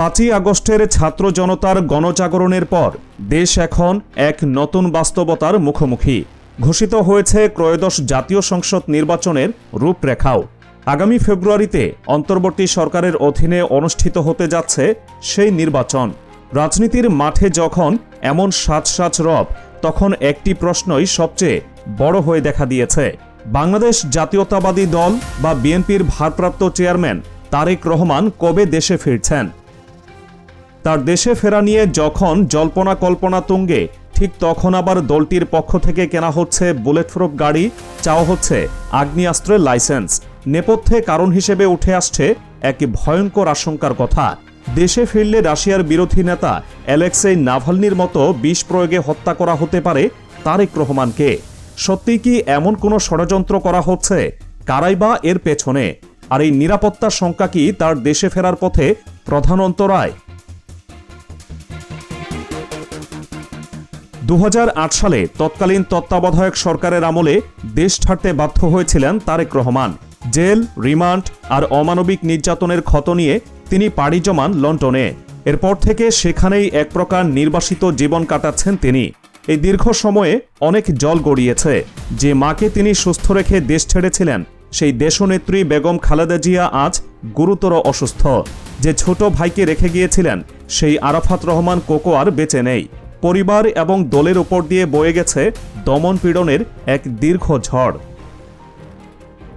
পাঁচই আগস্টের ছাত্র জনতার গণজাগরণের পর দেশ এখন এক নতুন বাস্তবতার মুখোমুখি। ঘোষিত হয়েছে ত্রয়োদশ জাতীয় সংসদ নির্বাচনের রূপরেখাও। আগামী ফেব্রুয়ারিতে অন্তর্বর্তী সরকারের অধীনে অনুষ্ঠিত হতে যাচ্ছে সেই নির্বাচন। রাজনীতির মাঠে যখন এমন সাজ সাজ রব, তখন একটি প্রশ্নই সবচেয়ে বড় হয়ে দেখা দিয়েছে। বাংলাদেশ জাতীয়তাবাদী দল বা বিএনপির ভারপ্রাপ্ত চেয়ারম্যান তারেক রহমান কবে দেশে ফিরছেন? তার দেশে ফেরা নিয়ে যখন জল্পনা কল্পনা তুঙ্গে, ঠিক তখন আবার দলটির পক্ষ থেকে কেনা হচ্ছে বুলেট প্রুফ গাড়ি, চাওয়া হচ্ছে আগ্নেয়াস্ত্রের লাইসেন্স। নেপথ্যে কারণ হিসেবে উঠে আসছে এক ভয়ঙ্কর আশঙ্কার কথা। দেশে ফিরলে রাশিয়ার বিরোধী নেতা অ্যালেক্সেই নাভালনির মতো বিষ প্রয়োগে হত্যা করা হতে পারে তারেক রহমানকে। সত্যি কি এমন কোনো ষড়যন্ত্র করা হচ্ছে? কারাই বা এর পেছনে? আর এই নিরাপত্তার শঙ্কা কি তার দেশে ফেরার পথে প্রধান অন্তরায়? দু হাজার আট সালে তৎকালীন তত্ত্বাবধায়ক সরকারের আমলে দেশ ছাড়তে বাধ্য হয়েছিলেন তারেক রহমান। জেল, রিমান্ড আর অমানবিক নির্যাতনের ক্ষত নিয়ে তিনি পাড়ি জমান লন্ডনে। এরপর থেকে সেখানেই এক প্রকার নির্বাসিত জীবন কাটাচ্ছেন তিনি। এই দীর্ঘ সময়ে অনেক জল গড়িয়েছে। যে মাকে তিনি সুস্থ রেখে দেশ ছেড়েছিলেন, সেই দেশনেত্রী বেগম খালেদা জিয়া আজ গুরুতর অসুস্থ। যে ছোট ভাইকে রেখে গিয়েছিলেন, সেই আরাফাত রহমান কোকো আর বেঁচে নেই। পরিবার এবং দলের উপর দিয়ে বয়ে গেছে দমন পীড়নের এক দীর্ঘ ঝড়।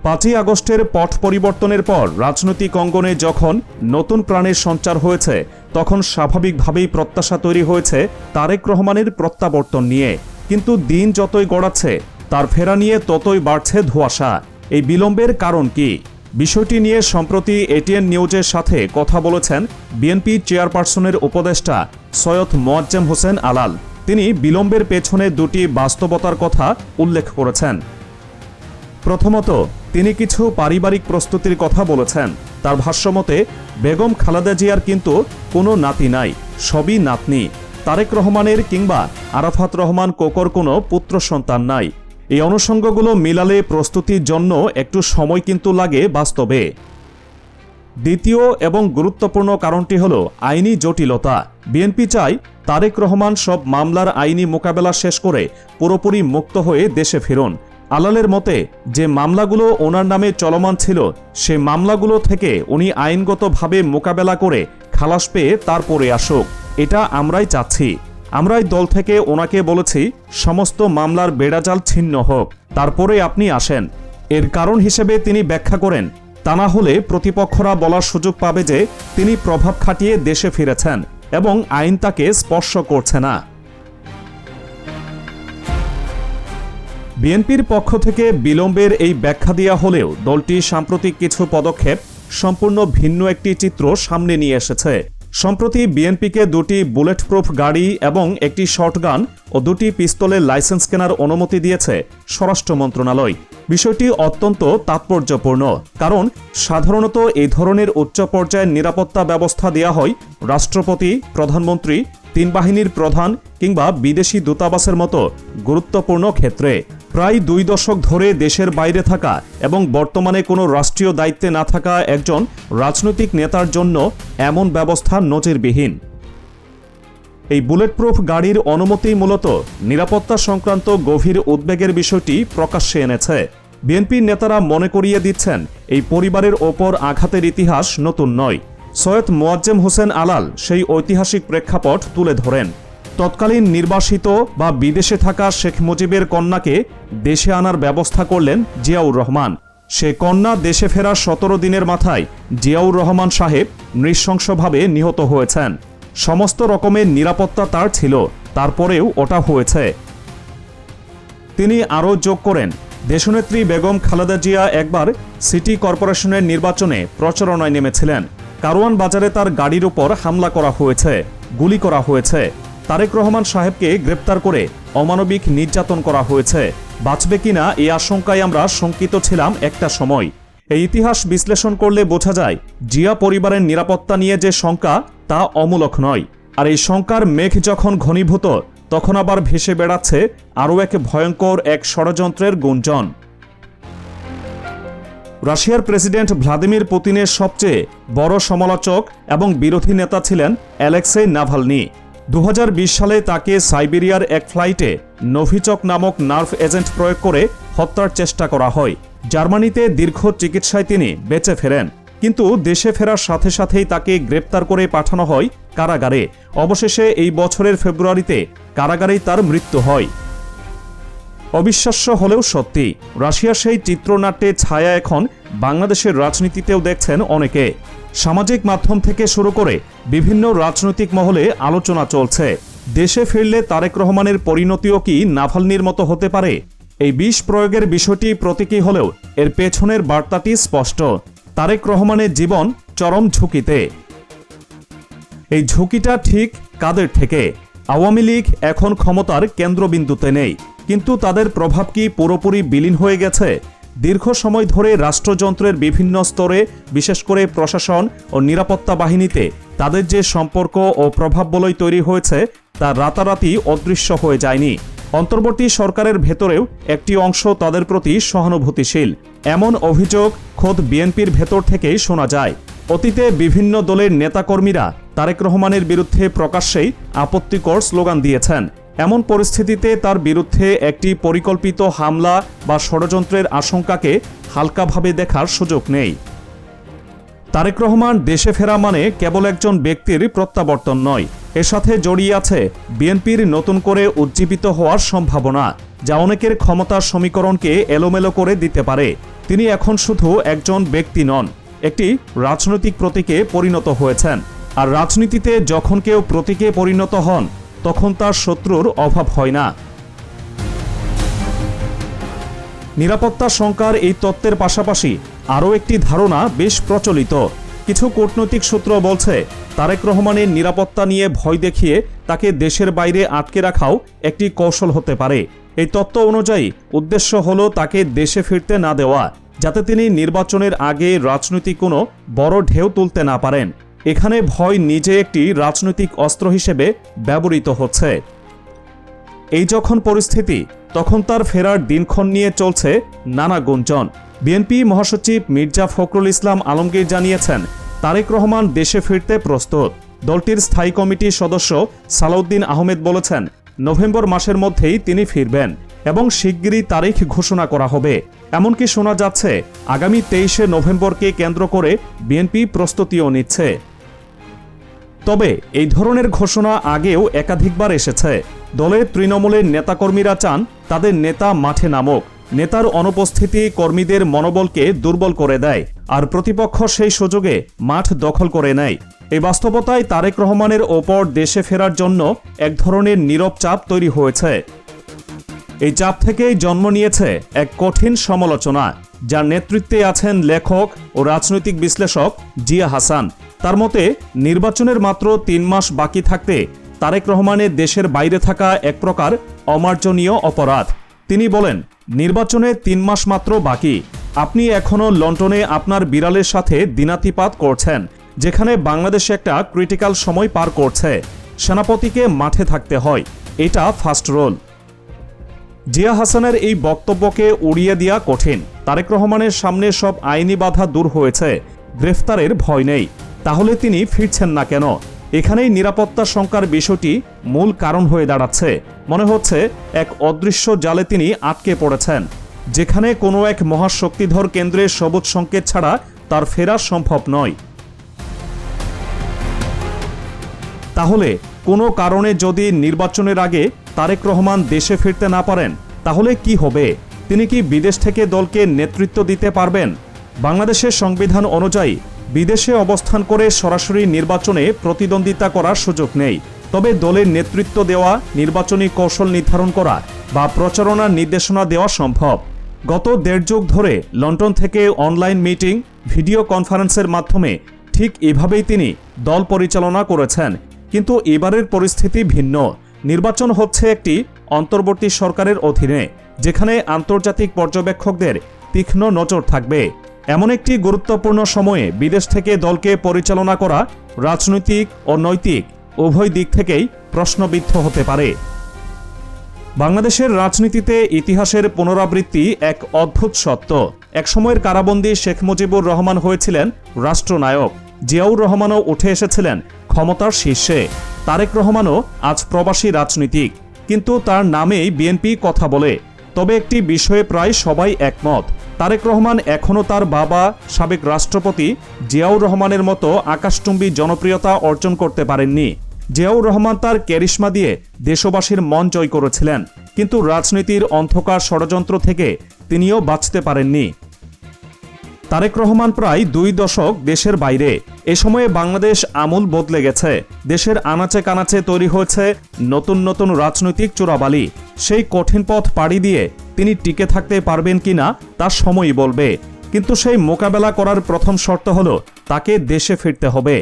পাঁচই আগস্টের পট পরিবর্তনের পর রাজনৈতিক অঙ্গনে যখন নতুন প্রাণের সঞ্চার হয়েছে, তখন স্বাভাবিকভাবেই প্রত্যাশা তৈরি হয়েছে তারেক রহমানের প্রত্যাবর্তন নিয়ে। কিন্তু দিন যতই গড়াচ্ছে, তার ফেরা নিয়ে ততই বাড়ছে ধোঁয়াশা। এই বিলম্বের কারণ কি? বিষয়টি নিয়ে সম্প্রতি এটিএন নিউজের সাথে কথা বলেছেন বিএনপি চেয়ারপারসনের উপদেষ্টা সৈয়দ মোয়াজ্জেম হোসেন আলাল। তিনি বিলম্বের পেছনে দুটি বাস্তবতার কথা উল্লেখ করেছেন। প্রথমত, তিনি কিছু পারিবারিক প্রস্তুতির কথা বলেছেন। তার ভাষ্যমতে, বেগম খালেদা জিয়ার কিন্তু কোনো নাতি নাই, সবই নাতনি। তারেক রহমানের কিংবা আরাফাত রহমান কোকর কোনো পুত্র সন্তান নাই। এই অনুষঙ্গগুলো মিলালে প্রস্তুতির জন্য একটু সময় কিন্তু লাগে বাস্তবে। দ্বিতীয় এবং গুরুত্বপূর্ণ কারণটি হল আইনি জটিলতা। বিএনপি চায় তারেক রহমান সব মামলার আইনি মোকাবেলা শেষ করে পুরোপুরি মুক্ত হয়ে দেশে ফিরুন। আলালের মতে, যে মামলাগুলো ওনার নামে চলমান ছিল, সে মামলাগুলো থেকে উনি আইনগতভাবে মোকাবেলা করে খালাস পেয়ে তারপরে আসুক। এটা আমরাই চাচ্ছি। আমরাই দল থেকে ওনাকে বলেছি, সমস্ত মামলার বেড়াজাল ছিন্ন হোক। তারপরে আপনি আসেন। এর কারণ হিসেবে তিনি ব্যাখ্যা করেন তা না হলে প্রতিপক্ষরা বলার সুযোগ পাবে যে তিনি প্রভাব খাটিয়ে দেশে ফিরেছেন এবং আইন তাকে স্পর্শ করছে না। বিএনপির পক্ষ থেকে বিলম্বের এই ব্যাখ্যা দেওয়া হলেও দলটি সাম্প্রতিক কিছু পদক্ষেপ সম্পূর্ণ ভিন্ন একটি চিত্র সামনে নিয়ে এসেছে। সম্প্রতি বিএনপিকে দুটি বুলেট প্রুফ গাড়ি এবং একটি শর্টগান ও দুটি পিস্তলের লাইসেন্স কেনার অনুমতি দিয়েছে স্বরাষ্ট্র মন্ত্রণালয়। বিষয়টি অত্যন্ত তাৎপর্যপূর্ণ, কারণ সাধারণত এই ধরনের উচ্চ পর্যায়ের নিরাপত্তা ব্যবস্থা দেওয়া হয় রাষ্ট্রপতি, প্রধানমন্ত্রী, তিন বাহিনীর প্রধান কিংবা বিদেশি দূতাবাসের মতো গুরুত্বপূর্ণ ক্ষেত্রে। প্রায় দুই দশক ধরে দেশের বাইরে থাকা এবং বর্তমানে কোনো রাষ্ট্রীয় দায়িত্বে না থাকা একজন রাজনৈতিক নেতার জন্য এমন ব্যবস্থা নজিরবিহীন। এই বুলেটপ্রুফ গাড়ির অনুমতি মূলত নিরাপত্তা সংক্রান্ত গভীর উদ্বেগের বিষয়টি প্রকাশ্যে এনেছে। বিএনপির নেতারা মনে করিয়ে দিচ্ছেন, এই পরিবারের ওপর আঘাতের ইতিহাস নতুন নয়। সৈয়দ মোয়াজ্জেম হোসেন আলাল সেই ঐতিহাসিক প্রেক্ষাপট তুলে ধরেন। তৎকালীন নির্বাসিত বা বিদেশে থাকা শেখ মুজিবের কন্যাকে দেশে আনার ব্যবস্থা করলেন জিয়াউর রহমান। সে কন্যা দেশে ফেরার সতেরো দিনের মাথায় জিয়াউর রহমান সাহেব নৃশংসভাবে নিহত হয়েছেন। সমস্ত রকমের নিরাপত্তা তার ছিল, তারপরেও ওটা হয়েছে। তিনি আরও যোগ করেন, দেশনেত্রী বেগম খালেদা জিয়া একবার সিটি কর্পোরেশনের নির্বাচনে প্রচারণায় নেমেছিলেন। কারওয়ান বাজারে তার গাড়ির উপর হামলা করা হয়েছে, গুলি করা হয়েছে। তারেক রহমান সাহেবকে গ্রেপ্তার করে অমানবিক নির্যাতন করা হয়েছে। বাঁচবে কিনা এই আশঙ্কায় আমরা শঙ্কিত ছিলাম একটা সময়। এই ইতিহাস বিশ্লেষণ করলে বোঝা যায়, জিয়া পরিবারের নিরাপত্তা নিয়ে যে শঙ্কা, তা অমূলক নয়। আর এই শঙ্কার মেঘ যখন ঘনীভূত, তখন আবার ভেসে বেড়াচ্ছে আরও এক ভয়ঙ্কর এক ষড়যন্ত্রের গুঞ্জন। রাশিয়ার প্রেসিডেন্ট ভ্লাদিমির পুতিনের সবচেয়ে বড় সমালোচক এবং বিরোধী নেতা ছিলেন অ্যালেক্সেই নাভালনি। দু হাজার বিশ সালে তাকে সাইবেরিয়ার এক ফ্লাইটে নোভিচক নামক নার্ভ এজেন্ট প্রয়োগ করে হত্যার চেষ্টা করা হয়। জার্মানিতে দীর্ঘ চিকিৎসায় তিনি বেঁচে ফেরেন। কিন্তু দেশে ফেরার সাথে সাথেই তাকে গ্রেপ্তার করে পাঠানো হয় কারাগারে। অবশেষে এই বছরের ফেব্রুয়ারিতে কারাগারেই তার মৃত্যু হয়। অবিশ্বাস্য হলেও সত্যি, রাশিয়ার সেই চিত্রনাট্যে ছায়া এখন বাংলাদেশের রাজনীতিতেও দেখছেন অনেকে। সামাজিক মাধ্যম থেকে শুরু করে বিভিন্ন রাজনৈতিক মহলে আলোচনা চলছে। দেশে ফিরলে তারেক রহমানের পরিণতিও কি নাভালনির মতো হতে পারে? এই বিষ প্রয়োগের বিষয়টি প্রতীকী হলেও এর পেছনের বার্তাটি স্পষ্ট। তারেক রহমানের জীবন চরম ঝুঁকিতে। এই ঝুঁকিটা ঠিক কাদের থেকে? আওয়ামী লীগ এখন ক্ষমতার কেন্দ্রবিন্দুতে নেই। কিন্তু তাদের প্রভাব কি পুরোপুরি বিলীন হয়ে গেছে? দীর্ঘ সময় ধরে রাষ্ট্রযন্ত্রের বিভিন্ন স্তরে, বিশেষ করে প্রশাসন ও নিরাপত্তা বাহিনীতে তাদের যে সম্পর্ক ও প্রভাব বলয় তৈরি হয়েছে, তা রাতারাতি অদৃশ্য হয়ে যায়নি। অন্তর্বর্তী সরকারের ভেতরেও একটি অংশ তাদের প্রতি সহানুভূতিশীল। এমন অভিযোগ খোদ বিএনপির ভেতর থেকেই শোনা যায়। অতীতে বিভিন্ন দলের নেতাকর্মীরা তারেক রহমানের বিরুদ্ধে প্রকাশ্যেই আপত্তিকর স্লোগান দিয়েছেন। এমন পরিস্থিতিতে তার বিরুদ্ধে একটি পরিকল্পিত হামলা বা ষড়যন্ত্রের আশঙ্কাকে হালকাভাবে দেখার সুযোগ নেই। তারেক রহমান দেশে ফেরা মানে কেবল একজন ব্যক্তির প্রত্যাবর্তন নয়, এর সাথে জড়িয়ে আছে বিএনপির নতুন করে উজ্জীবিত হওয়ার সম্ভাবনা, যা অনেকের ক্ষমতার সমীকরণকে এলোমেলো করে দিতে পারে। তিনি এখন শুধু একজন ব্যক্তি নন, একটি রাজনৈতিক প্রতীকে পরিণত হয়েছেন। আর রাজনীতিতে যখন কেউ প্রতীকে পরিণত হন তখন তার শত্রুর অভাব হয় না। নিরাপত্তা শঙ্কার এই তত্ত্বের পাশাপাশি আরও একটি ধারণা বেশ প্রচলিত। কিছু কূটনৈতিক সূত্র বলছে, তারেক রহমানের নিরাপত্তা নিয়ে ভয় দেখিয়ে তাকে দেশের বাইরে আটকে রাখাও একটি কৌশল হতে পারে। এই তত্ত্ব অনুযায়ী উদ্দেশ্য হল তাকে দেশে ফিরতে না দেওয়া, যাতে তিনি নির্বাচনের আগে রাজনৈতিক কোনো বড় ঢেউ তুলতে না পারেন। এখানে ভয় নিজে একটি রাজনৈতিক অস্ত্র হিসেবে ব্যবহৃত হচ্ছে। এই যখন পরিস্থিতি, তখন তার ফেরার দিনক্ষণ নিয়ে চলছে নানা গুঞ্জন। বিএনপি মহাসচিব মির্জা ফখরুল ইসলাম আলমগীর জানিয়েছেন, তারেক রহমান দেশে ফিরতে প্রস্তুত। দলটির স্থায়ী কমিটির সদস্য সালাউদ্দিন আহমেদ বলেছেন, নভেম্বর মাসের মধ্যেই তিনি ফিরবেন এবং শিগগিরই তারিখ ঘোষণা করা হবে। এমনকি শোনা যাচ্ছে, আগামী তেইশে নভেম্বরকে কেন্দ্র করে বিএনপি প্রস্তুতিও নিচ্ছে। তবে এই ধরনের ঘোষণা আগেও একাধিকবার এসেছে। দলে তৃণমূলের নেতাকর্মীরা চান তাদের নেতা মাঠে নামক। নেতার অনুপস্থিতি কর্মীদের মনোবলকে দুর্বল করে দেয় আর প্রতিপক্ষ সেই সুযোগে মাঠ দখল করে নেয়। এই বাস্তবতায় তারেক রহমানের ওপর দেশে ফেরার জন্য এক ধরনের নীরব চাপ তৈরি হয়েছে। এই চাপ থেকেই জন্ম নিয়েছে এক কঠিন সমালোচনা, যার নেতৃত্বে আছেন লেখক ও রাজনৈতিক বিশ্লেষক জিয়া হাসান। তার মতে, নির্বাচনের মাত্র তিন মাস বাকি থাকতে তারেক রহমানের দেশের বাইরে থাকা এক প্রকার অমার্জনীয় অপরাধ। তিনি বলেন, নির্বাচনে তিন মাস মাত্র বাকি। আপনি এখনও লন্ডনে আপনার বিড়ালের সাথে দিনাতিপাত করছেন, যেখানে বাংলাদেশ একটা ক্রিটিক্যাল সময় পার করছে। সেনাপতিকে মাঠে থাকতে হয়। এটা ফার্স্ট রোল। জিয়া হাসানের এই বক্তব্যকে উড়িয়ে দেওয়া কঠিন। তারেক রহমানের সামনে সব আইনি বাধা দূর হয়েছে। গ্রেফতারের ভয় নেই। তাহলে তিনি ফিরছেন না কেন? এখানেই নিরাপত্তা শঙ্কার বিষয়টি মূল কারণ হয়ে দাঁড়াচ্ছে। মনে হচ্ছে এক অদৃশ্য জালে তিনি আটকে পড়েছেন। যেখানে কোনো এক মহাশক্তিধর কেন্দ্রের সবুজ সংকেত ছাড়া তার ফেরা সম্ভব নয়। তাহলে কোনো কারণে যদি নির্বাচনের আগে তারেক রহমান দেশে ফিরতে না পারেন, তাহলে কি হবে? তিনি কি বিদেশ থেকে দলকে নেতৃত্ব দিতে পারবেন? বাংলাদেশের সংবিধান অনুযায়ী, বিদেশে অবস্থান করে সরাসরি নির্বাচনে প্রতিদ্বন্দ্বিতা করার সুযোগ নেই। তবে দলের নেতৃত্ব দেওয়া, নির্বাচনী কৌশল নির্ধারণ করা বা প্রচারণার নির্দেশনা দেওয়া সম্ভব। গত দেড় যুগ ধরে লন্ডন থেকে অনলাইন মিটিং, ভিডিও কনফারেন্সের মাধ্যমে ঠিক এভাবেই তিনি দল পরিচালনা করেছেন। কিন্তু এবারের পরিস্থিতি ভিন্ন। নির্বাচন হচ্ছে একটি অন্তর্বর্তী সরকারের অধীনে, যেখানে আন্তর্জাতিক পর্যবেক্ষকদের তীক্ষ্ণ নজর থাকবে। এমন একটি গুরুত্বপূর্ণ সময়ে বিদেশ থেকে দলকে পরিচালনা করা রাজনৈতিক ও নৈতিক উভয় দিক থেকেই প্রশ্নবিদ্ধ হতে পারে। বাংলাদেশের রাজনীতিতে ইতিহাসের পুনরাবৃত্তি এক অদ্ভুত সত্য। একসময়ের কারাবন্দী শেখ মুজিবুর রহমান হয়েছিলেন রাষ্ট্রনায়ক। জিয়াউর রহমানও উঠে এসেছিলেন ক্ষমতার শীর্ষে। তারেক রহমানও আজ প্রবাসী রাজনীতিক। কিন্তু তার নামেই বিএনপি কথা বলে। তবে একটি বিষয়ে প্রায় সবাই একমত। তারেক রহমান এখনও তার বাবা, সাবেক রাষ্ট্রপতি জিয়াউর রহমানের মতো আকাশচুম্বী জনপ্রিয়তা অর্জন করতে পারেননি। জিয়াউর রহমান তার ক্যারিশমা দিয়ে দেশবাসীর মন জয় করেছিলেন। কিন্তু রাজনীতির অন্ধকার ষড়যন্ত্র থেকে তিনিও বাঁচতে পারেননি। তারেক রহমান প্রায় দুই দশক দেশের বাইরে। এ সময়ে বাংলাদেশ আমূল বদলে গেছে। দেশের আনাচে কানাচে তৈরি হয়েছে নতুন নতুন রাজনৈতিক চোরাবালি। সেই কঠিন পথ পাড়ি দিয়ে তিনি টিকে থাকতে পারবেন কিনা তা সময়ই বলবে। কিন্তু সেই মোকাবেলা করার প্রথম শর্ত হল তাকে দেশে ফিরতে হবে।